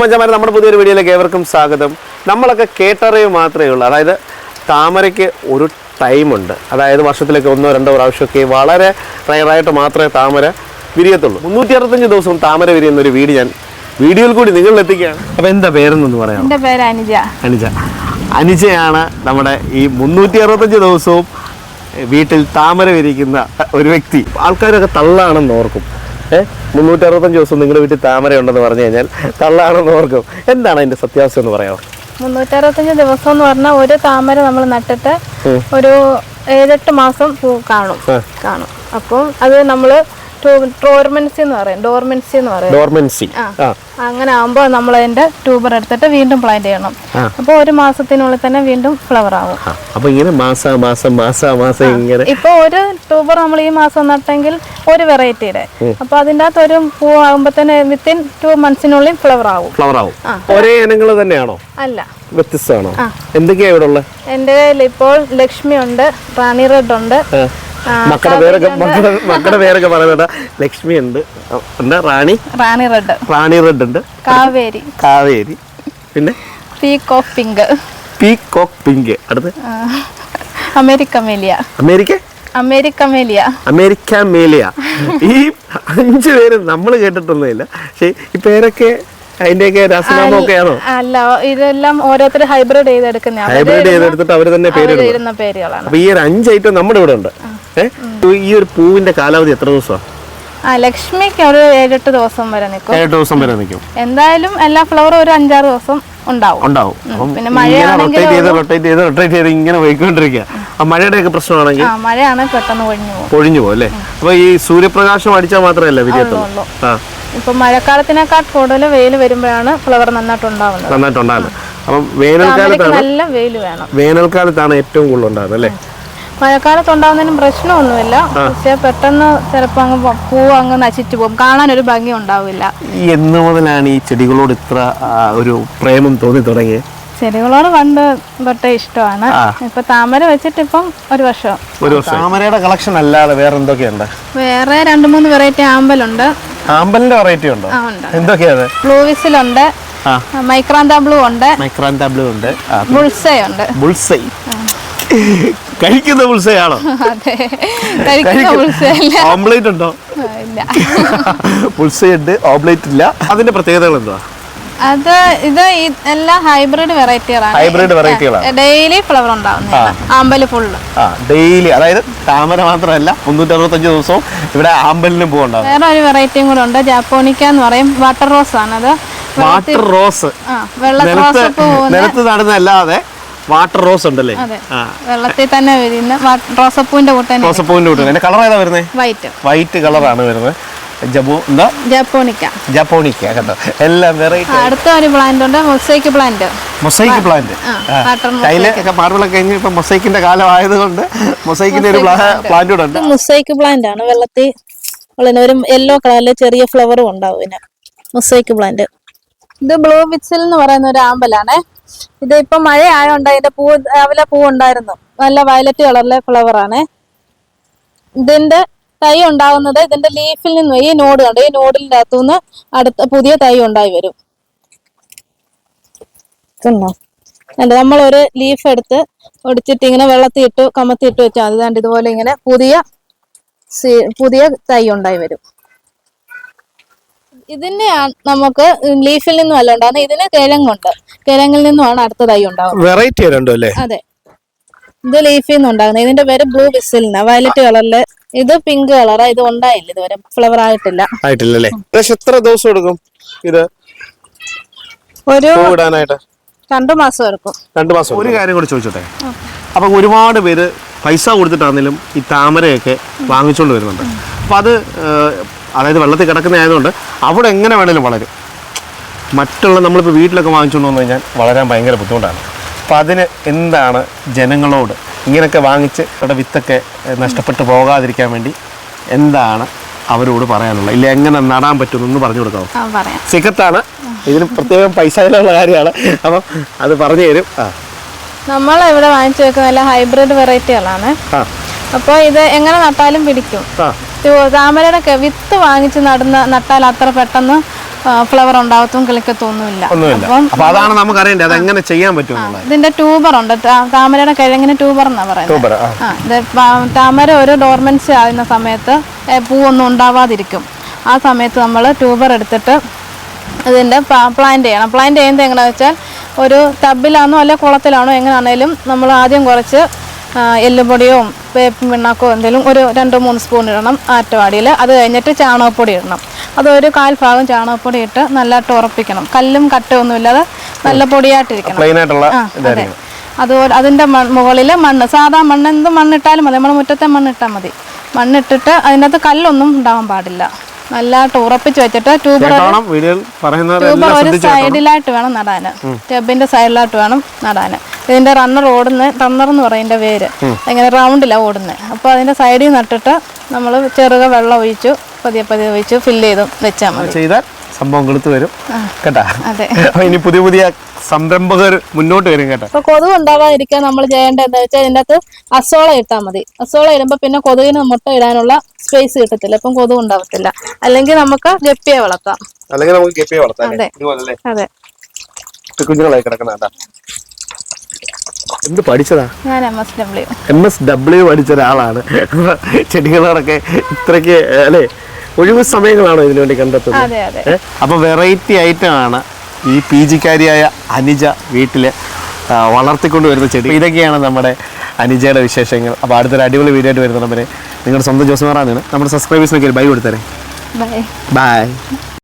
മച്ചമാരെ നമ്മുടെ പുതിയൊരു വീഡിയോയിലേക്ക് ഏവർക്കും സ്വാഗതം. നമ്മളൊക്കെ കേട്ടറിവ് മാത്രമേ ഉള്ളൂ. അതായത് താമരയ്ക്ക് ഒരു ടൈമുണ്ട്. അതായത് വർഷത്തിലേക്ക് ഒന്നോ രണ്ടോ പ്രാവശ്യമൊക്കെ വളരെ റയറായിട്ട് മാത്രമേ താമര വിരിയത്തുള്ളൂ. മുന്നൂറ്റി അറുപത്തഞ്ച് ദിവസവും താമര വിരിയുന്ന ഒരു വീട് ഞാൻ വീഡിയോയിൽ കൂടി നിങ്ങളിൽ എത്തിക്കുകയാണ്. അപ്പോൾ എന്താ പേരെന്നൊന്ന് പറയാം എന്റെ പേര് അനുജ. അനുജ. അനുജയാണ് നമ്മുടെ ഈ മുന്നൂറ്റി അറുപത്തഞ്ച് ദിവസവും വീട്ടിൽ താമര വിരിക്കുന്ന ഒരു വ്യക്തി. ആൾക്കാരൊക്കെ തള്ളാണെന്ന് ഓർക്കും. ഏഹ് മുന്നൂറ്റി അറുപത്തഞ്ച് ദിവസം നിങ്ങളുടെ വീട്ടിൽ താമര ഉണ്ടെന്ന് പറഞ്ഞു കഴിഞ്ഞാൽ തള്ളാണെന്ന് ഓർക്കും. എന്താണ് അതിന്റെ സത്യാവസ്ഥ എന്ന് പറയാമോ? മുന്നൂറ്ററുപത്തഞ്ച് ദിവസം എന്ന് പറഞ്ഞാൽ ഒരു താമര നമ്മൾ നട്ടിട്ട് ഒരു ഏഴെട്ട് മാസം പൂ കാണും. കാണും. അപ്പം അത് നമ്മൾ ഡോർമെൻസി എന്ന് പറയും. ഡോർമെൻസി എന്ന് പറയും. ഡോർമെൻസി. അങ്ങനെ ആകുമ്പോൾ നമ്മൾ അതിന്റെ ട്യൂബർ എടുത്തിട്ട് വീണ്ടും പ്ലാന്റ് ചെയ്യണം. അപ്പോൾ ഒരു മാസത്തിനുള്ളിൽ തന്നെ വീണ്ടും ഫ്ലവർ ആവും. അപ്പോൾ ഇങ്ങനെ മാസം മാസം മാസം മാസം ഇങ്ങനെ. ഇപ്പൊ ഒരു ട്യൂബർ നമ്മൾ ഈ മാസം നട്ടെങ്കിൽ ഒരു വെറൈറ്റിയുടെ അപ്പൊ അതിന്റെ അകത്ത് ഒരു പൂ ആകുമ്പോൾ തന്നെ വിത്തിൻ ടു മന്ത്സിനുള്ളിൽ ഫ്ലവർ ആവും. ഫ്ലവർ ആവും. ഒരേ ഇനങ്ങൾ തന്നെയാണോ? അല്ല. വ്യത്യസ്തമാണോ? എന്തൊക്കെയാ ഇവിടെ ഉള്ളത്? എന്റെ കയ്യിൽ ഇപ്പോൾ ലക്ഷ്മി ഉണ്ട് റാണി റെഡ് ഉണ്ട് മക്കളുടെ പേരൊക്കെ മക്കളുടെ മക്കളുടെ പേരൊക്കെ പറയുന്നുണ്ട് ലക്ഷ്മി ഉണ്ട്. എന്താ? റാണി? റാണി റെഡ്. റാണി റെഡ് ഉണ്ട്. കാവേരി. കാവേരി. പിന്നെ? Peak pink. P pink. അടുത്ത്? അമേരിക്ക മേലിയ. അമേരിക്ക? അമേരിക്ക മേലിയ. അമേരിക്ക മേലിയ. ഈ അഞ്ച് പേര് നമ്മൾ കേട്ടിട്ടൊന്നുമില്ല. പക്ഷേ ഈ പേരൊക്കെ അതിന്റെയൊക്കെ രാസനാമൊക്കെയാണോ അല്ല ഇതെല്ലാം ഓരോരുത്തർ ഹൈബ്രിഡ് ചെയ്തെടുക്കുന്ന ഹൈബ്രിഡ് ചെയ്തെടുത്തിട്ട് അവർ തന്നെ പേരിടും ഇരുന്ന പേരുകളാണ്. അപ്പൊ ഈ ഒരു അഞ്ച് ഐറ്റം നമ്മുടെ ഇവിടെ ഉണ്ട്. ഈ ഒരു പൂവിന്റെ കാലാവധി എത്ര ദിവസമാണ് ആ ലക്ഷ്മിക്ക് ഒരു ഏഴെട്ട് ദിവസം വരെ നിൽക്കും. ഏഴ് ദിവസം വരെ നിൽക്കും. എന്തായാലും എല്ലാ ഫ്ലവറും ഒരു അഞ്ചാറ് ദിവസം ഉണ്ടാവും. ഉണ്ടാവും. പിന്നെ റൊട്ടേറ്റ് ചെയ്ത് റൊട്ടേറ്റ് ചെയ്ത് റൊട്ടേറ്റ് ചെയ്ത് ഇങ്ങനെ പോയിക്കൊണ്ടിരിക്കുക. ആ മഴയുടെയൊക്കെ പ്രശ്നമാണെങ്കിൽ? ആ മഴയാണ് പെട്ടെന്ന് പൊഴിഞ്ഞു പോകും. പൊഴിഞ്ഞു പോകും അല്ലേ? അപ്പൊ ഈ സൂര്യപ്രകാശം അടിച്ചാൽ മാത്രമല്ല വിരിയത്തുള്ളൂ? ഉള്ളൂ. ആ. ഇപ്പൊ മഴക്കാലത്തിനേക്കാൾ കൂടുതൽ വെയിൽ വരുമ്പോഴാണ് ഫ്ലവർ നന്നായിട്ട് ഉണ്ടാവുന്നത് നന്നായിട്ടുണ്ടാകുന്നത് അപ്പം വേനൽക്കാലത്ത് താമരയ്ക്ക് നല്ല വെയിൽ വേണം. വേനൽക്കാലത്താണ് ഏറ്റവും കൂടുതൽ ഉണ്ടാകുന്നത് അല്ലേ? മഴക്കാലത്ത് ഉണ്ടാവുന്നതിനും പ്രശ്നമൊന്നുമില്ല. പക്ഷെ പെട്ടെന്ന് ചിലപ്പോൾ അങ്ങ് പ- അങ്ങ് നശിച്ചു പോകും. കാണാൻ ഒരു ഭംഗി ഉണ്ടാവില്ല. എന്ന് മുതലാണ് ഈ ചെടികളോട് ഇത്ര ഒരു പ്രേമം തോന്നി തുടങ്ങിയത് ചെടികളോട് പണ്ട് തൊട്ടേ ഇഷ്ടമാണ്. ഇപ്പൊ താമര വെച്ചിട്ട് ഇപ്പം ഒരു വർഷം. ഒരു താമരയുടെ കളക്ഷൻ അല്ലാതെ വേറെ എന്തൊക്കെയുണ്ട് വേറെ രണ്ട് മൂന്ന് വെറൈറ്റി ആമ്പലുണ്ട്. ആമ്പലിന്റെ വെറൈറ്റി ഉണ്ടോ? എന്തൊക്കെയാണ് ബ്ലൂ വിസിലുണ്ട് ആ. മൈക്രാന്ത ബ്ലൂ ഉണ്ട് മൈക്രാന്ത ബ്ലൂ ഉണ്ട് ബുൾസൈ ഉണ്ട് ബുൾസൈ കഴിക്കുന്ന ബുൾസൈ ആണോ ഓംപ്ലേറ്റ് ഉണ്ടോ ബുൾസൈ ഉണ്ട് ഓംപ്ലേറ്റ് ഇല്ല അതിന്റെ പ്രത്യേകതകൾ എന്തുവാ? അത് ഇത് എല്ലാ ഹൈബ്രിഡ് വെറൈറ്റികളാണ് ഹൈബ്രിഡ് വെറൈറ്റികളാണ് ഡെയിലി ഫ്ലവർ ഉണ്ടാവുന്നത്. ആമ്പൽ ഫുള്ള് ആ ഡെയിലി അതായത് താമര മാത്രമല്ല മുന്നൂറ്റി അറുപത്തഞ്ച് ദിവസവും ഇവിടെ ആമ്പലിനും പോകുന്നുണ്ടാവും വേറെ ഒരു വെറൈറ്റിയും കൂടെ ഉണ്ട്. ജാപ്പോണിക്ക എന്ന് പറയും. വാട്ടർ റോസ് ആണ് അത് വാട്ടർ റോസ് ആ വെള്ള നിലത്ത് നടുന്നതല്ലാതെ വാട്ടർ റോസ് ഉണ്ടല്ലേ? വെള്ളത്തിൽ തന്നെ വരുന്ന റോസപ്പൂവിന്റെ കൂട്ട റോസപ്പൂവിന്റെ കൂട്ട്. അതിന്റെ കളർ ഏതാ വരുന്നത് വൈറ്റ് വൈറ്റ് കളറാണ് വരുന്നത്. ജബു എന്താ? ജാപ്പോണിക്ക. ജാപ്പോണിക്ക കേട്ടോ എല്ലാം വെറൈറ്റി. അടുത്ത ഒരു പ്ലാന്റ് ഉണ്ട് മൊസൈക്ക് പ്ലാന്റ് മൊസൈക്ക് പ്ലാന്റ് കയ്യിലൊക്കെ മാർബിളൊക്കെ കഴിഞ്ഞ് ഇപ്പൊ മൊസൈക്കിന്റെ കാലം ആയതുകൊണ്ട് മൊസൈക്കിന്റെ ഒരു പ്ലാന്റ് കൂടെ ഉണ്ട്. ഇത് മൊസൈക്ക് പ്ലാന്റ് ആണ്. വെള്ളത്തിൽ ഒരു യെല്ലോ കളറിലെ ചെറിയ ഫ്ലവറും ഉണ്ടാവും ഇതിന്. മൊസൈക്ക് പ്ലാന്റ് ഇത് ബ്ലൂ വിറ്റ്സിൽ എന്ന് പറയുന്ന ഒരു ആമ്പലാണ്. ഇത് ഇപ്പൊ മഴ ആയതുകൊണ്ട് അതിന്റെ പൂ രാവിലെ പൂ ഉണ്ടായിരുന്നു. നല്ല വയലറ്റ് കളറിലെ ഫ്ലവർ ആണ്. ഇതിന്റെ തൈ ഉണ്ടാവുന്നത് ഇതിന്റെ ലീഫിൽ നിന്ന് ഈ നോഡ് കണ്ട്? ഈ നോഡിന്റെ അകത്തുനിന്ന് അടുത്ത പുതിയ തൈ ഉണ്ടായി വരും. അല്ല നമ്മളൊരു ലീഫ് എടുത്ത് ഒടിച്ചിട്ട് ഇങ്ങനെ വെള്ളത്തിൽ ഇട്ട് കമത്തി ഇട്ട് വെച്ചാൽ മതി. കണ്ട് ഇതുപോലെ ഇങ്ങനെ പുതിയ പുതിയ തൈ ഉണ്ടായി വരും. ഇതിനെയാണ് നമുക്ക് ലീഫിൽ നിന്നും അല്ല ഉണ്ടാകുന്നത് ഇതിന് കിഴങ്ങുണ്ട്. കിഴങ്ങിൽ നിന്നുമാണ് അടുത്ത തൈ ഉണ്ടാവുന്നത്. വെറൈറ്റി അതെ. ഇത് ലീഫിൽ നിന്നുണ്ടാകുന്നത് ഇതിന്റെ പേര് ബ്ലൂ വിസിൽ വയലറ്റ് കളറിൽ ഇത് പിങ്ക് കളറാ ഇത് ഉണ്ടായില്ല. ഇതുവരെ ഫ്ലവർ ആയിട്ടില്ല. ആയിട്ടില്ലല്ലേ? ഏകദേശം എത്ര ദിവസം എടുക്കും ഇത്? ഒരു രണ്ടു മാസം എടുക്കും. രണ്ട് മാസം ഒരു കാര്യം കൂടി ചോദിച്ചോട്ടെ? അപ്പൊ ഒരുപാട് പേര് പൈസ കൊടുത്തിട്ടാണെങ്കിലും ഈ താമരയൊക്കെ വാങ്ങിച്ചുകൊണ്ട് വരുന്നുണ്ട്. അപ്പൊ അത് അതായത് വെള്ളത്തിൽ കിടക്കുന്ന ആയതുകൊണ്ട് അവിടെ എങ്ങനെ വേണേലും വളരും. മറ്റുള്ള നമ്മളിപ്പോൾ വീട്ടിലൊക്കെ വാങ്ങിച്ചുകൊണ്ട് വന്നു കഴിഞ്ഞാൽ വളരാൻ ഭയങ്കര ബുദ്ധിമുട്ടാണ്. അപ്പം അതിന് എന്താണ് ജനങ്ങളോട് ഇങ്ങനെയൊക്കെ വാങ്ങിച്ച് അവിടെ വിത്തൊക്കെ നഷ്ടപ്പെട്ടു പോകാതിരിക്കാൻ വേണ്ടി എന്താണ് അവരോട് പറയാനുള്ളത്? ഇല്ല എങ്ങനെ നടാൻ പറ്റുമെന്ന് പറഞ്ഞു കൊടുക്കാമോ പറയാം. സിക്കത്താണ് ഇതിന് പ്രത്യേകം പൈസ ചിലവുള്ള കാര്യമാണ്. അപ്പം അത് പറഞ്ഞു തരും. ആ. നമ്മൾ ഇവിടെ വാങ്ങിച്ചു വെക്കുന്ന നല്ല ഹൈബ്രിഡ് വെറൈറ്റികളാണ് അപ്പോൾ ഇത് എങ്ങനെ നട്ടാലും പിടിക്കും. താമരയുടെ വിത്ത് വാങ്ങിച്ച് നടുന്ന നട്ടാൽ അത്ര പെട്ടെന്ന് ഫ്ലവർ ഉണ്ടാവത്തും കിളിക്കത്തൊന്നുമില്ല. അപ്പം അതാണ് നമുക്ക് അറിയേണ്ടത് അത് എങ്ങനെ ചെയ്യാൻ പറ്റും ഇതിന്റെ ട്യൂബർ ഉണ്ട്. താമരയുടെ കിഴങ്ങിന് ട്യൂബർ എന്നാ പറയുന്നത്. താമര ഒരു ഡോർമെൻസി ആകുന്ന സമയത്ത് പൂ പൂവൊന്നും ഉണ്ടാവാതിരിക്കും. ആ സമയത്ത് നമ്മൾ ട്യൂബർ എടുത്തിട്ട് ഇതിന്റെ പ്ലാന്റ് ചെയ്യണം. പ്ലാന്റ് ചെയ്യുന്നത് എങ്ങനെയാണെന്ന് വെച്ചാൽ ഒരു ടബിലാണോ അല്ലെ കുളത്തിലാണോ എങ്ങനെയാണേലും നമ്മൾ ആദ്യം കുറച്ച് എല്ലുപൊടിയോ വേപ്പിൻ പിണ്ണാക്കോ എന്തെങ്കിലും ഒരു രണ്ട് മൂന്ന് സ്പൂൺ ഇടണം ആറ്റവാടിയിൽ. അത് കഴിഞ്ഞിട്ട് ചാണകപ്പൊടി ഇടണം. അതൊരു കാൽ ഭാഗം ചാണകപ്പൊടി ഇട്ട് നല്ലതായിട്ട് ഉറപ്പിക്കണം. കല്ലും കട്ടയൊന്നും ഇല്ലാതെ നല്ല പൊടിയായിട്ടിരിക്കണം. അതെ. അതുപോലെ അതിന്റെ മുകളിൽ മണ്ണ് സാധാ മണ്ണ് എന്ത് മണ്ണിട്ടാലും മതി. നമ്മുടെ മുറ്റത്തെ മണ്ണിട്ടാൽ മതി. മണ്ണിട്ടിട്ട് അതിനകത്ത് കല്ലൊന്നും ഉണ്ടാവാൻ പാടില്ല. നല്ലതായിട്ട് ഉറപ്പിച്ച് വെച്ചിട്ട് ട്യൂബർ ട്യൂബർ ഒരു സൈഡിലായിട്ട് വേണം നടാൻ. ടബിന്റെ സൈഡിലായിട്ട് വേണം നടാൻ. ഇതിന്റെ റണ്ണർ ഓടുന്ന റണ്ണർ എന്ന് പറയുന്ന പേര്. ഇങ്ങനെ റൗണ്ടിലാണ് ഓടുന്നത് അപ്പോൾ അതിന്റെ സൈഡിൽ നട്ടിട്ട് നമ്മൾ ചെറുക വെള്ളം ഒഴിച്ചു പതിയെ പതിയെ ഒഴിച്ച് ഫില്ല് ചെയ്ത് വെച്ചാൽ മതി. ചെയ്താൽ സംഭവം കൊടുത്തു വരും. കേട്ടാ? അതെ. അപ്പൊ ഇനി പുതിയ പുതിയ സംരംഭകർ മുന്നോട്ട് വരും കേട്ടോ. ഇപ്പൊ കൊതുക് ഉണ്ടാകാതിരിക്കാൻ നമ്മൾ ചെയ്യേണ്ടത് എന്താ വെച്ചാൽ ഇതിന്റെ അകത്ത് അസോള ഇട്ടാൽ മതി. അസോള ഇടുമ്പോൾ പിന്നെ കൊതുകിന് മുട്ട ഇടാനുള്ള സ്പേസ് കിട്ടത്തില്ല. അപ്പം കൊതുക് ഉണ്ടാവത്തില്ല. അല്ലെങ്കിൽ നമുക്ക് ഗപ്പിയെ വളർത്താം. അല്ലെങ്കിൽ നമുക്ക് ഗപ്പിയെ വളർത്താം. അതെ. അതെ. കുഞ്ഞുങ്ങളായി കിടക്കണ കേട്ടാ എന്ത് പഠിച്ചതാ? ഞാൻ M S W M S W പഠിച്ച ഒരാളാണ്. ചെടികളോടൊക്കെ ഇത്രയ്ക്ക് അല്ലേ? ഒഴിവ് സമയങ്ങളാണോ ഇതിനു വേണ്ടി കണ്ടെത്തുന്നത്? അപ്പൊ വെറൈറ്റി ആണ് ഈ പി ജിക്കാരിയായ അനിജ വീട്ടിൽ ആ, വളർത്തിക്കൊണ്ട് വരുന്ന ചെടി ഇതൊക്കെയാണ് നമ്മുടെ അനിജയുടെ വിശേഷങ്ങൾ. അപ്പോൾ അടുത്തൊരു അടിപൊളി വീഡിയോ ആയിട്ട് വരുന്നവരെ നിങ്ങളുടെ സ്വന്തം ജോസ്മാറാണ് നമ്മുടെ സബ്സ്ക്രൈബേഴ്സിനൊക്കെ ഒരു ബൈ കൊടുത്തരേ. ബൈ. ബൈ.